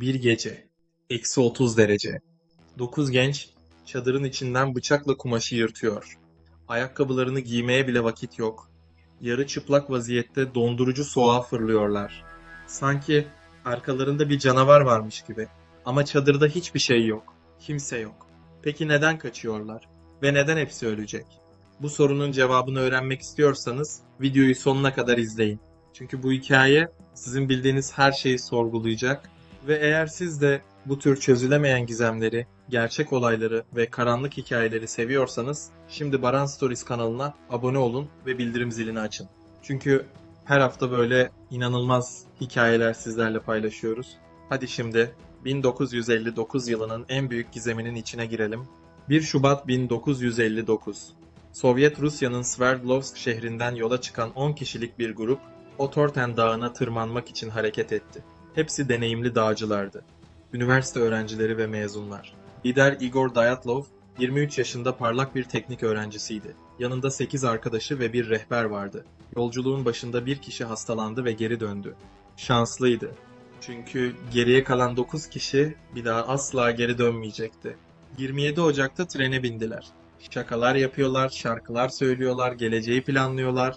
Bir gece. Eksi 30 derece. Dokuz genç çadırın içinden bıçakla kumaşı yırtıyor. Ayakkabılarını giymeye bile vakit yok. Yarı çıplak vaziyette dondurucu soğuğa fırlıyorlar. Sanki arkalarında bir canavar varmış gibi. Ama çadırda hiçbir şey yok. Kimse yok. Peki neden kaçıyorlar? Ve neden hepsi ölecek? Bu sorunun cevabını öğrenmek istiyorsanız videoyu sonuna kadar izleyin. Çünkü bu hikaye sizin bildiğiniz her şeyi sorgulayacak ve eğer siz de bu tür çözülemeyen gizemleri, gerçek olayları ve karanlık hikayeleri seviyorsanız şimdi Baran Stories kanalına abone olun ve bildirim zilini açın. Çünkü her hafta böyle inanılmaz hikayeler sizlerle paylaşıyoruz. Hadi şimdi 1959 yılının en büyük gizeminin içine girelim. 1 Şubat 1959 Sovyet Rusya'nın Sverdlovsk şehrinden yola çıkan 10 kişilik bir grup Otorten Dağı'na tırmanmak için hareket etti. Hepsi deneyimli dağcılardı. Üniversite öğrencileri ve mezunlar. Lider Igor Dyatlov 23 yaşında parlak bir teknik öğrencisiydi. Yanında 8 arkadaşı ve bir rehber vardı. Yolculuğun başında bir kişi hastalandı ve geri döndü. Şanslıydı. Çünkü geriye kalan 9 kişi bir daha asla geri dönmeyecekti. 27 Ocak'ta trene bindiler. Şakalar yapıyorlar, şarkılar söylüyorlar, geleceği planlıyorlar.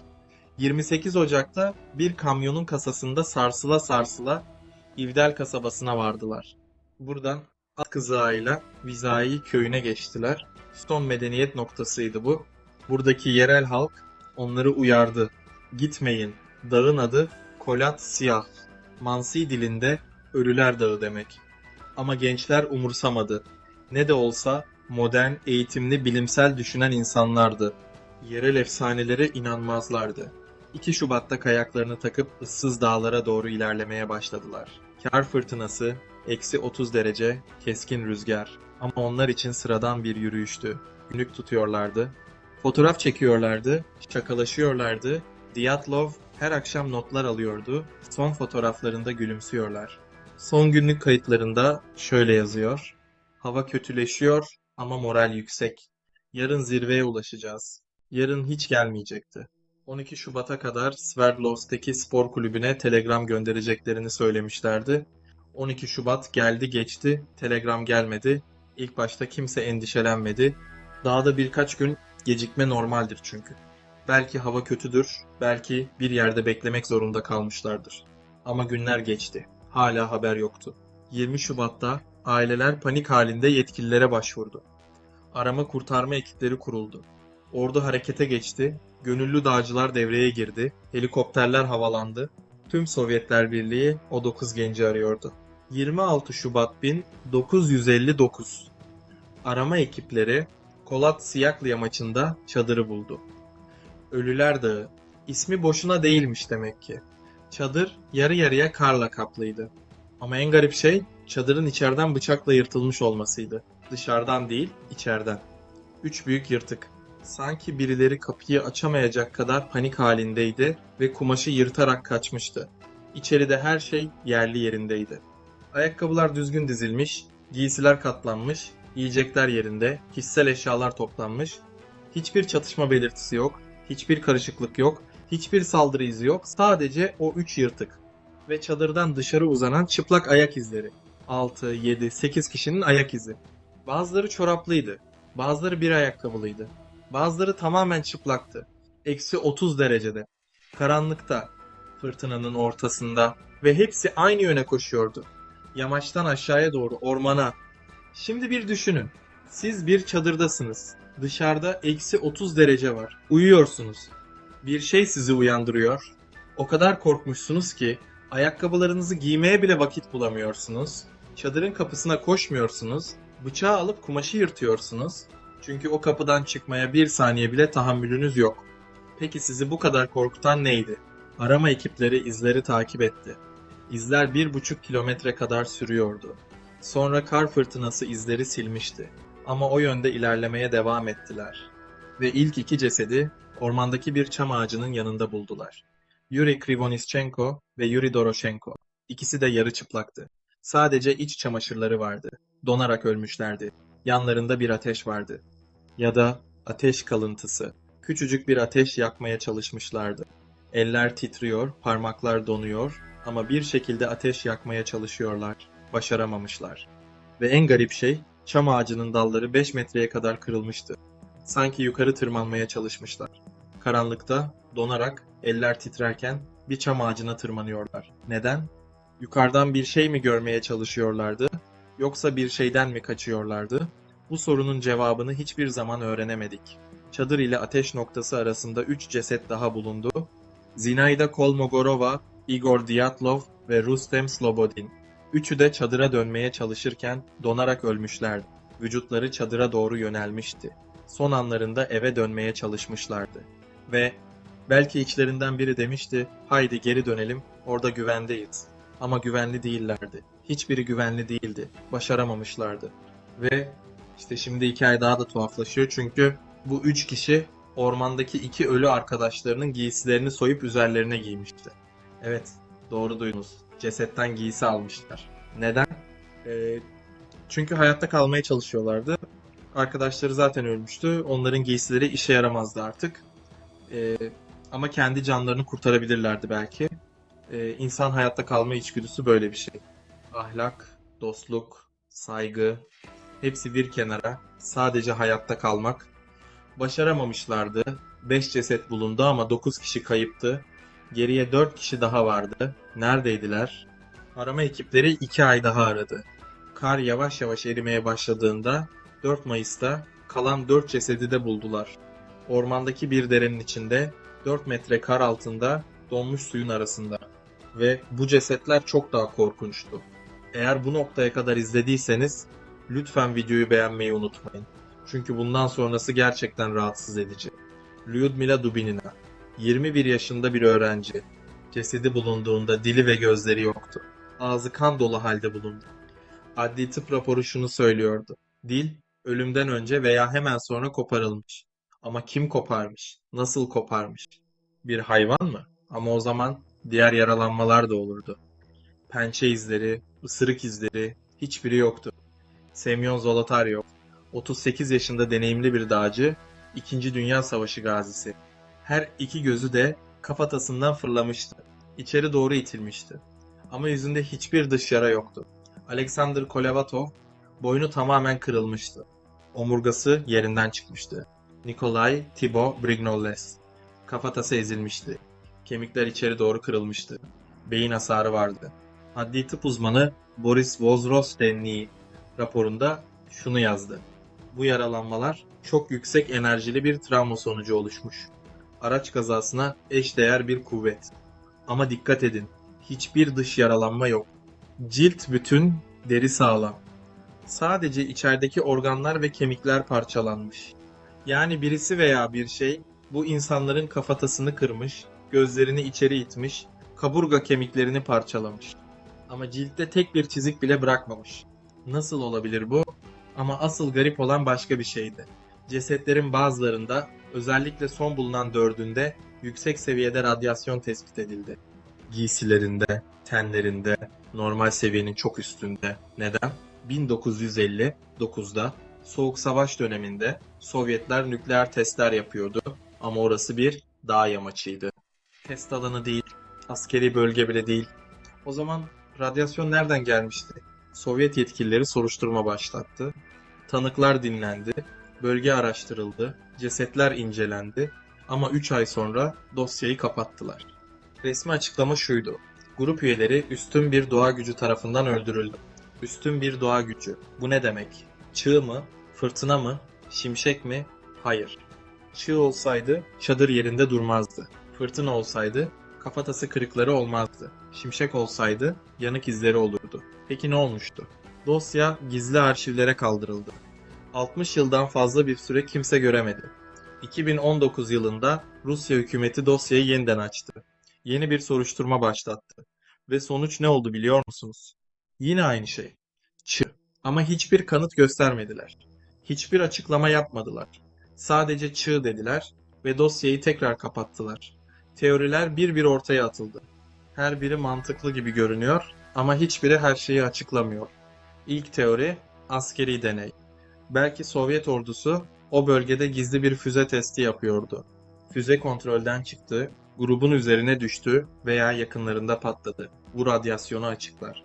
28 Ocak'ta bir kamyonun kasasında sarsıla sarsıla İvdel kasabasına vardılar. Buradan at kızağıyla Vizai köyüne geçtiler. Son medeniyet noktasıydı bu. Buradaki yerel halk onları uyardı. Gitmeyin. Dağın adı Kolat Siyah. Mansi dilinde Ölüler Dağı demek. Ama gençler umursamadı. Ne de olsa modern, eğitimli, bilimsel düşünen insanlardı. Yerel efsanelere inanmazlardı. 2 Şubat'ta kayaklarını takıp ıssız dağlara doğru ilerlemeye başladılar. Kar fırtınası, eksi 30 derece, keskin rüzgar. Ama onlar için sıradan bir yürüyüştü. Günlük tutuyorlardı. Fotoğraf çekiyorlardı, şakalaşıyorlardı. Diatlov her akşam notlar alıyordu. Son fotoğraflarında gülümsüyorlar. Son günlük kayıtlarında şöyle yazıyor. Hava kötüleşiyor ama moral yüksek. Yarın zirveye ulaşacağız. Yarın hiç gelmeyecekti. 12 Şubat'a kadar Sverdlovsk'taki spor kulübüne telegram göndereceklerini söylemişlerdi. 12 Şubat geldi geçti, telegram gelmedi. İlk başta kimse endişelenmedi. Daha da birkaç gün gecikme normaldir çünkü. Belki hava kötüdür, belki bir yerde beklemek zorunda kalmışlardır. Ama günler geçti. Hala haber yoktu. 20 Şubat'ta aileler panik halinde yetkililere başvurdu. Arama kurtarma ekipleri kuruldu. Ordu harekete geçti, gönüllü dağcılar devreye girdi, helikopterler havalandı. Tüm Sovyetler Birliği o 9 genci arıyordu. 26 Şubat 1959 Arama ekipleri Kolat Siyaklı yamaçında çadırı buldu. Ölüler Dağı. İsmi boşuna değilmiş demek ki. Çadır yarı yarıya karla kaplıydı. Ama en garip şey çadırın içeriden bıçakla yırtılmış olmasıydı. Dışarıdan değil, içeriden. Üç büyük yırtık. Sanki birileri kapıyı açamayacak kadar panik halindeydi ve kumaşı yırtarak kaçmıştı. İçeride her şey yerli yerindeydi. Ayakkabılar düzgün dizilmiş, giysiler katlanmış, yiyecekler yerinde, kişisel eşyalar toplanmış. Hiçbir çatışma belirtisi yok, hiçbir karışıklık yok, hiçbir saldırı izi yok. Sadece o üç yırtık ve çadırdan dışarı uzanan çıplak ayak izleri. 6, 7, 8 kişinin ayak izi. Bazıları çoraplıydı, bazıları bir ayakkabılıydı. Bazıları tamamen çıplaktı. Eksi 30 derecede. Karanlıkta. Fırtınanın ortasında. Ve hepsi aynı yöne koşuyordu. Yamaçtan aşağıya doğru ormana. Şimdi bir düşünün. Siz bir çadırdasınız. Dışarıda eksi 30 derece var. Uyuyorsunuz. Bir şey sizi uyandırıyor. O kadar korkmuşsunuz ki ayakkabılarınızı giymeye bile vakit bulamıyorsunuz. Çadırın kapısına koşmuyorsunuz. Bıçağı alıp kumaşı yırtıyorsunuz. Çünkü o kapıdan çıkmaya bir saniye bile tahammülünüz yok. Peki sizi bu kadar korkutan neydi? Arama ekipleri izleri takip etti. İzler bir buçuk kilometre kadar sürüyordu. Sonra kar fırtınası izleri silmişti. Ama o yönde ilerlemeye devam ettiler. Ve ilk iki cesedi ormandaki bir çam ağacının yanında buldular. Yuri Krivonischenko ve Yuri Doroshenko. İkisi de yarı çıplaktı. Sadece iç çamaşırları vardı. Donarak ölmüşlerdi. Yanlarında bir ateş vardı. Ya da ateş kalıntısı. Küçücük bir ateş yakmaya çalışmışlardı. Eller titriyor, parmaklar donuyor ama bir şekilde ateş yakmaya çalışıyorlar. başaramamışlar. Ve en garip şey, çam ağacının dalları 5 metreye kadar kırılmıştı. Sanki yukarı tırmanmaya çalışmışlar. Karanlıkta, donarak, eller titrerken bir çam ağacına tırmanıyorlar. Neden? Yukarıdan bir şey mi görmeye çalışıyorlardı, yoksa bir şeyden mi kaçıyorlardı? Bu sorunun cevabını hiçbir zaman öğrenemedik. Çadır ile ateş noktası arasında üç ceset daha bulundu. Zinaida Kolmogorova, Igor Dyatlov ve Rustem Slobodin. Üçü de çadıra dönmeye çalışırken donarak ölmüşlerdi. Vücutları çadıra doğru yönelmişti. Son anlarında eve dönmeye çalışmışlardı. Ve belki içlerinden biri demişti, haydi geri dönelim, orada güvendeyiz. Ama güvenli değillerdi. Hiçbiri güvenli değildi. Başaramamışlardı. Ve işte şimdi hikaye daha da tuhaflaşıyor çünkü bu üç kişi ormandaki iki ölü arkadaşlarının giysilerini soyup üzerlerine giymişti. Evet, doğru duydunuz. Cesetten giysi almışlar. Neden? Ee, çünkü hayatta kalmaya çalışıyorlardı. Arkadaşları zaten ölmüştü. Onların giysileri işe yaramazdı artık. Ee, ama kendi canlarını kurtarabilirlerdi belki. Ee, insan hayatta kalma içgüdüsü böyle bir şey. Ahlak, dostluk, saygı, hepsi bir kenara. Sadece hayatta kalmak. Başaramamışlardı. 5 ceset bulundu ama 9 kişi kayıptı. Geriye 4 kişi daha vardı. Neredeydiler? Arama ekipleri 2 ay daha aradı. Kar yavaş yavaş erimeye başladığında 4 Mayıs'ta kalan 4 cesedi de buldular. Ormandaki bir derenin içinde 4 metre kar altında donmuş suyun arasında. Ve bu cesetler çok daha korkunçtu. Eğer bu noktaya kadar izlediyseniz lütfen videoyu beğenmeyi unutmayın. Çünkü bundan sonrası gerçekten rahatsız edici. Lyudmila Dubinina, 21 yaşında bir öğrenci. Cesedi bulunduğunda dili ve gözleri yoktu. Ağzı kan dolu halde bulundu. Adli tıp raporu şunu söylüyordu. Dil, ölümden önce veya hemen sonra koparılmış. Ama kim koparmış? Nasıl koparmış? Bir hayvan mı? Ama o zaman diğer yaralanmalar da olurdu. Pençe izleri, ısırık izleri hiçbiri yoktu. Semyon Zolotaryov, 38 yaşında deneyimli bir dağcı, 2. Dünya Savaşı gazisi. Her iki gözü de kafatasından fırlamıştı. İçeri doğru itilmişti. Ama yüzünde hiçbir dış yara yoktu. Alexander Kolevatov, boynu tamamen kırılmıştı. Omurgası yerinden çıkmıştı. Nikolay Thibaut Brignoles, kafatası ezilmişti. Kemikler içeri doğru kırılmıştı. Beyin hasarı vardı. Adli tıp uzmanı Boris Vozrostenny raporunda şunu yazdı. Bu yaralanmalar çok yüksek enerjili bir travma sonucu oluşmuş. Araç kazasına eşdeğer bir kuvvet. Ama dikkat edin, hiçbir dış yaralanma yok. Cilt bütün, deri sağlam. Sadece içerideki organlar ve kemikler parçalanmış. Yani birisi veya bir şey bu insanların kafatasını kırmış, gözlerini içeri itmiş, kaburga kemiklerini parçalamış. Ama ciltte tek bir çizik bile bırakmamış. Nasıl olabilir bu? Ama asıl garip olan başka bir şeydi. Cesetlerin bazılarında, özellikle son bulunan dördünde yüksek seviyede radyasyon tespit edildi. Giysilerinde, tenlerinde, normal seviyenin çok üstünde. Neden? 1959'da Soğuk Savaş döneminde Sovyetler nükleer testler yapıyordu ama orası bir dağ yamaçıydı. Test alanı değil, askeri bölge bile değil. O zaman radyasyon nereden gelmişti? Sovyet yetkilileri soruşturma başlattı. Tanıklar dinlendi, bölge araştırıldı, cesetler incelendi ama 3 ay sonra dosyayı kapattılar. Resmi açıklama şuydu. Grup üyeleri üstün bir doğa gücü tarafından öldürüldü. Üstün bir doğa gücü. Bu ne demek? Çığ mı? Fırtına mı? Şimşek mi? Hayır. Çığ olsaydı çadır yerinde durmazdı. Fırtına olsaydı kafatası kırıkları olmazdı. Şimşek olsaydı yanık izleri olurdu. Peki ne olmuştu? Dosya gizli arşivlere kaldırıldı. 60 yıldan fazla bir süre kimse göremedi. 2019 yılında Rusya hükümeti dosyayı yeniden açtı. Yeni bir soruşturma başlattı. Ve sonuç ne oldu biliyor musunuz? Yine aynı şey. Çığ. Ama hiçbir kanıt göstermediler. Hiçbir açıklama yapmadılar. Sadece çığ dediler ve dosyayı tekrar kapattılar. Teoriler bir bir ortaya atıldı. Her biri mantıklı gibi görünüyor ama hiçbiri her şeyi açıklamıyor. İlk teori askeri deney. Belki Sovyet ordusu o bölgede gizli bir füze testi yapıyordu. Füze kontrolden çıktı, grubun üzerine düştü veya yakınlarında patladı. Bu radyasyonu açıklar.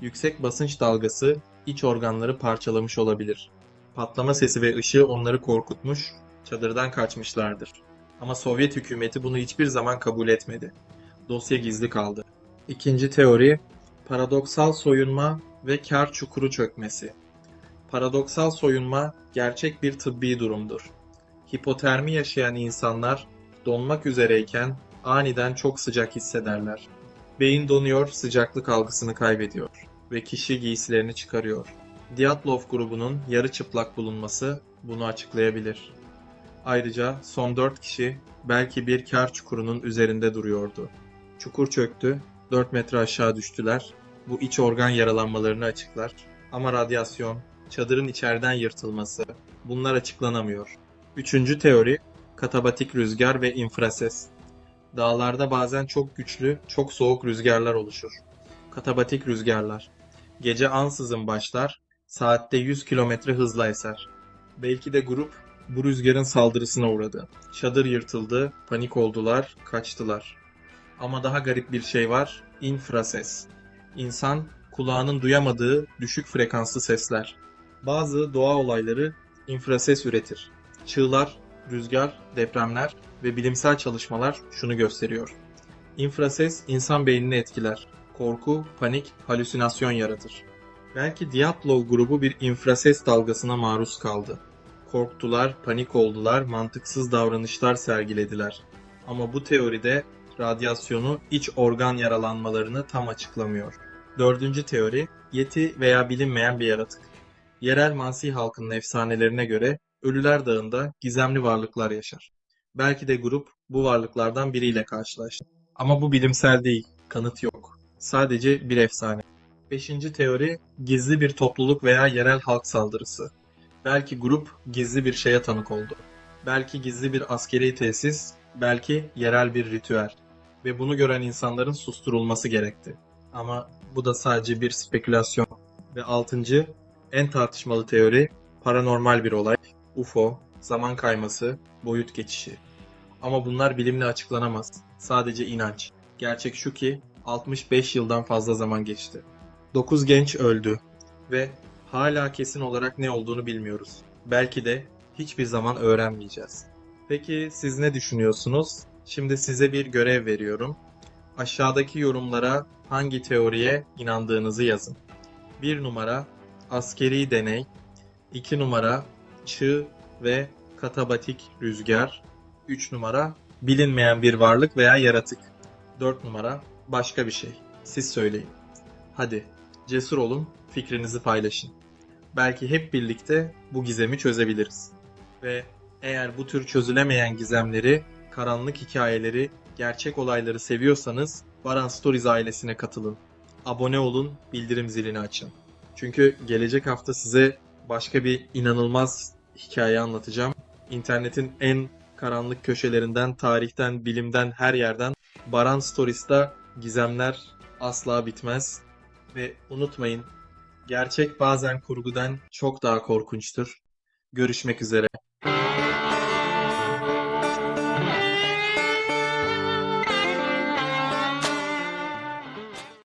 Yüksek basınç dalgası iç organları parçalamış olabilir. Patlama sesi ve ışığı onları korkutmuş, çadırdan kaçmışlardır. Ama Sovyet hükümeti bunu hiçbir zaman kabul etmedi. Dosya gizli kaldı. İkinci teori, paradoksal soyunma ve kar çukuru çökmesi. Paradoksal soyunma gerçek bir tıbbi durumdur. Hipotermi yaşayan insanlar donmak üzereyken aniden çok sıcak hissederler. Beyin donuyor, sıcaklık algısını kaybediyor ve kişi giysilerini çıkarıyor. Dyatlov grubunun yarı çıplak bulunması bunu açıklayabilir. Ayrıca son 4 kişi belki bir kar çukurunun üzerinde duruyordu. Çukur çöktü, 4 metre aşağı düştüler. Bu iç organ yaralanmalarını açıklar. Ama radyasyon, çadırın içeriden yırtılması bunlar açıklanamıyor. Üçüncü teori katabatik rüzgar ve infrases. Dağlarda bazen çok güçlü, çok soğuk rüzgarlar oluşur. Katabatik rüzgarlar. Gece ansızın başlar, saatte 100 kilometre hızla eser. Belki de grup bu rüzgarın saldırısına uğradı. Çadır yırtıldı, panik oldular, kaçtılar. Ama daha garip bir şey var, infrases. İnsan kulağının duyamadığı düşük frekanslı sesler. Bazı doğa olayları infrases üretir. Çığlar, rüzgar, depremler ve bilimsel çalışmalar şunu gösteriyor. İnfrases insan beynini etkiler. Korku, panik, halüsinasyon yaratır. Belki Dyatlov grubu bir infrases dalgasına maruz kaldı. Korktular, panik oldular, mantıksız davranışlar sergilediler. Ama bu teoride radyasyonu iç organ yaralanmalarını tam açıklamıyor. Dördüncü teori, Yeti veya bilinmeyen bir yaratık. Yerel Mansi halkının efsanelerine göre Ölüler Dağı'nda gizemli varlıklar yaşar. Belki de grup bu varlıklardan biriyle karşılaştı. Ama bu bilimsel değil, kanıt yok. Sadece bir efsane. Beşinci teori, gizli bir topluluk veya yerel halk saldırısı. Belki grup gizli bir şeye tanık oldu. Belki gizli bir askeri tesis, belki yerel bir ritüel. Ve bunu gören insanların susturulması gerekti. Ama bu da sadece bir spekülasyon. Ve altıncı, en tartışmalı teori, paranormal bir olay. UFO, zaman kayması, boyut geçişi. Ama bunlar bilimle açıklanamaz. Sadece inanç. Gerçek şu ki 65 yıldan fazla zaman geçti. 9 genç öldü ve hala kesin olarak ne olduğunu bilmiyoruz. Belki de hiçbir zaman öğrenmeyeceğiz. Peki siz ne düşünüyorsunuz? Şimdi size bir görev veriyorum. Aşağıdaki yorumlara hangi teoriye inandığınızı yazın. 1 numara askeri deney, 2 numara çığ ve katabatik rüzgar, 3 numara bilinmeyen bir varlık veya yaratık, 4 numara başka bir şey. Siz söyleyin. Hadi cesur olun, fikrinizi paylaşın. Belki hep birlikte bu gizemi çözebiliriz. Ve eğer bu tür çözülemeyen gizemleri, karanlık hikayeleri, gerçek olayları seviyorsanız Baran Stories ailesine katılın. Abone olun, bildirim zilini açın. Çünkü gelecek hafta size başka bir inanılmaz hikaye anlatacağım. İnternetin en karanlık köşelerinden, tarihten, bilimden, her yerden Baran Stories'ta gizemler asla bitmez. Ve unutmayın, gerçek bazen kurgudan çok daha korkunçtur. Görüşmek üzere.